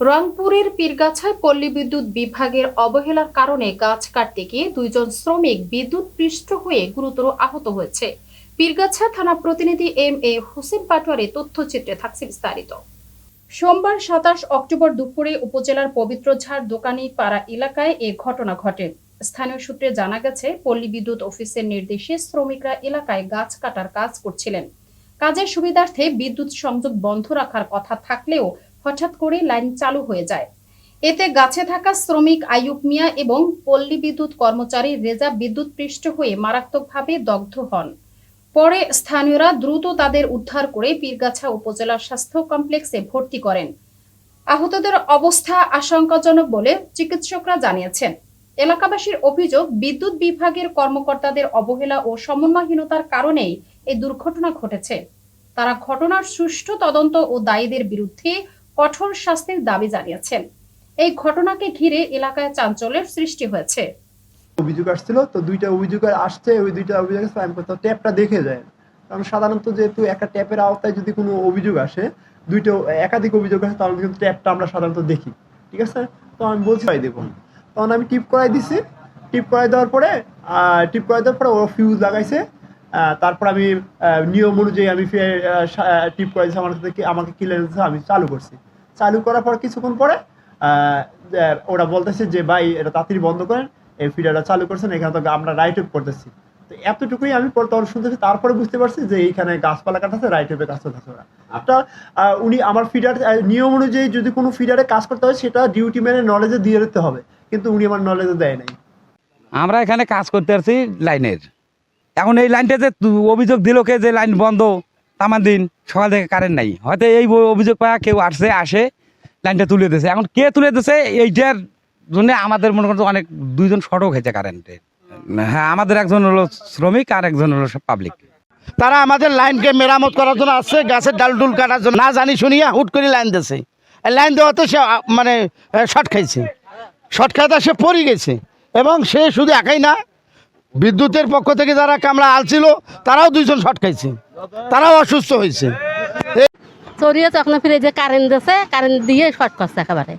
রংপুরের পীরগাছায় পল্লী বিদ্যুৎ বিভাগের অবহেলার কারণে গাছ কাটতে গিয়ে দুইজন শ্রমিক বিদ্যুৎ পৃষ্ঠ হয়ে গুরুতর আহত হয়েছে। পীরগাছা থানা প্রতিনিধি এম এ হোসেন পাটোয়ারি তথ্যচিত্রে থাকছে বিস্তারিত। সোমবার সাতাশ অক্টোবর দুপুরে উপজেলার পবিত্রঝাড় দোকানি পাড়া এলাকায় এ ঘটনা ঘটে। স্থানীয় সূত্রে জানা গেছে, পল্লী বিদ্যুৎ অফিসের নির্দেশে শ্রমিকরা এলাকায় গাছ কাটার কাজ করছিলেন। কাজের সুবিধার্থে বিদ্যুৎ সংযোগ বন্ধ রাখার কথা থাকলেও হঠাৎ করে লাইন চালু হয়ে যায়। এতে গাছে থাকা শ্রমিক আইয়ুব মিয়া এবং পল্লী বিদ্যুৎ কর্মচারী রেজা বিদ্যুৎ পৃষ্ঠ হয়ে মারাত্মকভাবে দগ্ধ হন। পরে স্থানীয়রা দ্রুত তাদের উদ্ধার করে পীরগাছা উপজেলা স্বাস্থ্য কমপ্লেক্সে ভর্তি করেন। আহতদের অবস্থা আশঙ্কাজনক বলে চিকিৎসকরা জানিয়েছেন। এলাকাবাসীর অভিযোগ, বিদ্যুৎ বিভাগের কর্মকর্তাদের অবহেলা ও সমন্বয়হীনতার কারণেই এই দুর্ঘটনা ঘটেছে। তারা ঘটনার সুষ্ঠু তদন্ত ও দায়ীদের বিরুদ্ধে কঠোর শাস্তির দাবি জানিয়েছেন। এই ঘটনাকে ঘিরে এলাকায় চাঞ্চল্যের সৃষ্টি হয়েছে। অভিযোগ আসছিল, তো দুইটা অভিযোগ আসছে, ওই দুইটা অভিযোগ আমি কোথাও ট্যাপটা দেখে যায়। কারণ সাধারণত যেহেতু একটা ট্যাপের আওতায় যদি কোনো অভিযোগ আসে, দুইটা একাধিক অভিযোগ আসে, তাহলে কিন্তু ট্যাপটা আমরা সাধারণত দেখি। ঠিক আছে? তো আমি বলছি ভাই দেখুন। তখন আমি টিপ করাই দিছি। টিপ করাই দেওয়ার পরে টিপ করাই দেওয়ার পরে ও ফিউজ লাগাইছে। তারপর আমি নিয়ম অনুযায়ী আমি টিপ করাইছি, আমার আমাকে ক্লিয়ারেন্স আমি চালু করছি। চালু করার পর কিছুক্ষণ পরে ওরা বলতেছে যে, ভাই, এটা তাড়াতাড়ি বন্ধ করেন, এই ফিডারটা চালু করছেন, এখানে তো আমরা রাইট ওয়েব করতেছি। তো এতটুকুই আমি পরে তখন শুনতেছি, তারপরে বুঝতে পারছি যে, এইখানে গাছপালা কাটাচ্ছে রাইট ওয়েবে কাজ করতেছে ওরা। আপনার উনি আমার ফিডার নিয়ম অনুযায়ী যদি কোনো ফিডারে কাজ করতে হয়, সেটা ডিউটি ম্যানের নলেজে দিয়ে দিতে হবে। কিন্তু উনি আমার নলেজে দেয় নাই। আমরা এখানে কাজ করতে পারছি লাইনের। এখন এই লাইনটা যে অভিযোগ দিল কে যে লাইন বন্ধ? তামান দিন সকাল থেকে কারেন্ট নাই। হয়তো এই অভিযোগ পাওয়া কেউ আসছে, আসে লাইনটা তুলে দিয়েছে। এখন কে তুলে দিয়েছে, এইটার জন্য আমাদের মনে করতে অনেক দুইজন সড়ক হয়েছে কারেন্টের হ্যাঁ আমাদের একজন হলো শ্রমিক আর একজন হলো পাবলিক তারা আমাদের লাইনকে মেরামত করার জন্য আসছে, গাছের ডাল ডুল কাটার জন্য। না জানি শুনিয়া হুট করে লাইন দিয়েছে। লাইন দেওয়াতে সে মানে শর্ট খাইছে। শর্ট খাইতে সে পড়ে গেছে। এবং সে শুধু একাই না, বিদ্যুতের পক্ষ থেকে যারা কামরা আলছিল, তারাও দুইজন শর্ট খাইছে। তারাও অসুস্থ হয়েছে। চড়িয়ে তখন ফিরে যে কারেন্ট দিয়েছে কারেন্ট দিয়ে শর্ট করছে একেবারে।